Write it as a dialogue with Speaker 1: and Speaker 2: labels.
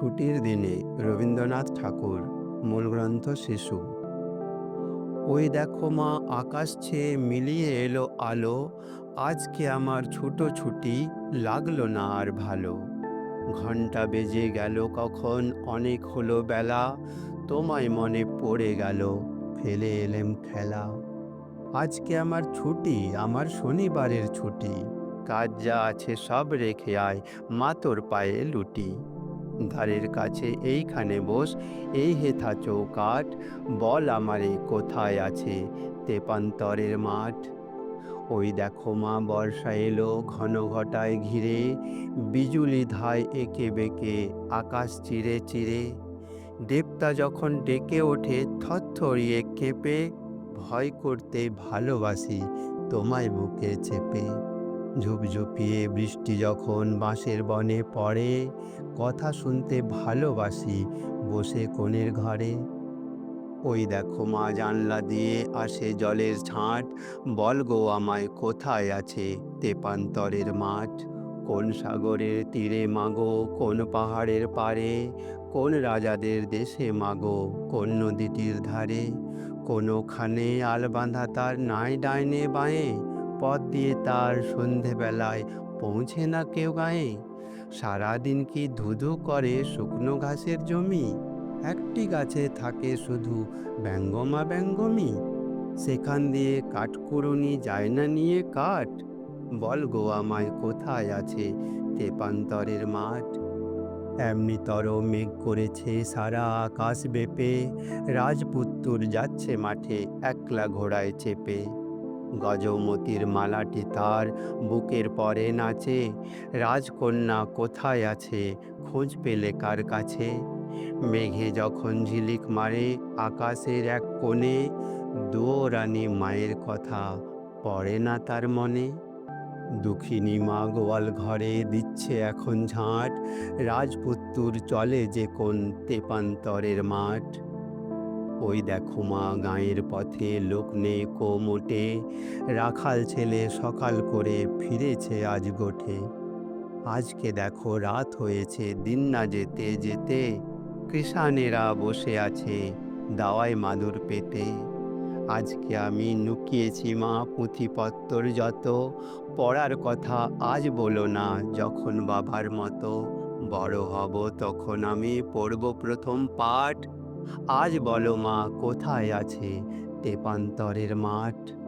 Speaker 1: ছুটির দিনে রবীন্দ্রনাথ ঠাকুর মূল গ্রন্থ শিশু। ওই দেখো মা, আকাশ ছেয়ে মিলিয়ে এলো আলো, আজকে আমার ছুটো ছুটি লাগল না আর ভালো। ঘণ্টা বেজে গেল কখন, অনেক হলো বেলা, তোমায় মনে পড়ে গেল, ফেলে এলেম খেলা। আজকে আমার ছুটি, আমার শনিবারের ছুটি, কাজ যা আছে সব রেখে আয়, মা তোর পায়ে লুটি। ধারের কাছে এইখানে বস। এই হেথা চৌকাঠ, বল আমারে কোথায় আছে তেপান্তরের মাঠ। ওই দেখো মা, বর্ষা এলো ঘন ঘটায় ঘিরে, বিজুলি ধায় এঁকে বেঁকে আকাশ চিরে চিরে। দেবতা যখন ডেকে ওঠে থরথরিয়ে কেঁপে, ভয় করতে ভালোবাসি, তোমায় বুকে চেপে। ঝুপঝুপিয়ে বৃষ্টি যখন বাঁশের বনে পড়ে, কথা শুনতে ভালোবাসি বসে কোণের ঘরে। ওই দেখো মা জানলা দিয়ে আসে জলের ছাঁট বল গো আমায় কোথায় আছে তেপান্তরের মাঠ? কোন সাগরের তীরে মাগো, কোন পাহাড়ের পারে কোন রাজাদের দেশে মাগো, কোন নদীটির ধারে? কোনোখানে আল বাঁধা তার নাই ডাইনে বাঁয়ে? পথ দিয়ে তার সন্ধেবেলায় পৌঁছে না কেউ গায়ে? সারাদিন কি ধুধু করে শুকনো ঘাসের জমি? একটি গাছে থাকে শুধু ব্যঙ্গমা ব্যঙ্গমি। সেখান দিয়ে কাঠকুড়ুনি যায় না নিয়ে কাঠ? বল গো আমায়, কোথায় আছে তেপান্তরের মাঠ? এমনিতর মেঘ করেছে সারা আকাশ বেপে, রাজপুত্তুর যাচ্ছে মাঠে, একলা ঘোড়ায় চেপে। গজমতির মালাটি তার বুকের পরে নাচে। রাজকন্যা কোথায় আছে? খোঁজ পেলে কার কাছে? মেঘে যখন ঝিলিক মারে আকাশের এক কোণে, দুয়োরানী মায়ের কথা পড়ে না তার মনে। দুঃখিনী মা গোয়াল ঘরে দিচ্ছে এখন ঝাঁট, রাজপুত্তুর চলে যে কোন তেপান্তরের মাঠ। ওই দেখো মা, গাঁয়ের পথে লোক নেই কো মোটে রাখাল ছেলে সকাল করে ফিরেছে আজ গোঠে আজকে দেখো রাত হয়েছে, দিন না যেতে যেতে। কৃষানেরা বসে আছে দাওয়ায় মাদুর পেতে। আজকে আমি নুকিয়েছি মা পুঁথিপত্তর যত। পড়ার কথা আজ বলো না, যখন বাবার মতো বড় হব তখন আমি পড়ব প্রথম পাঠ। আজ বলো মা কোথায় আছে তেপান্তরের মাঠ?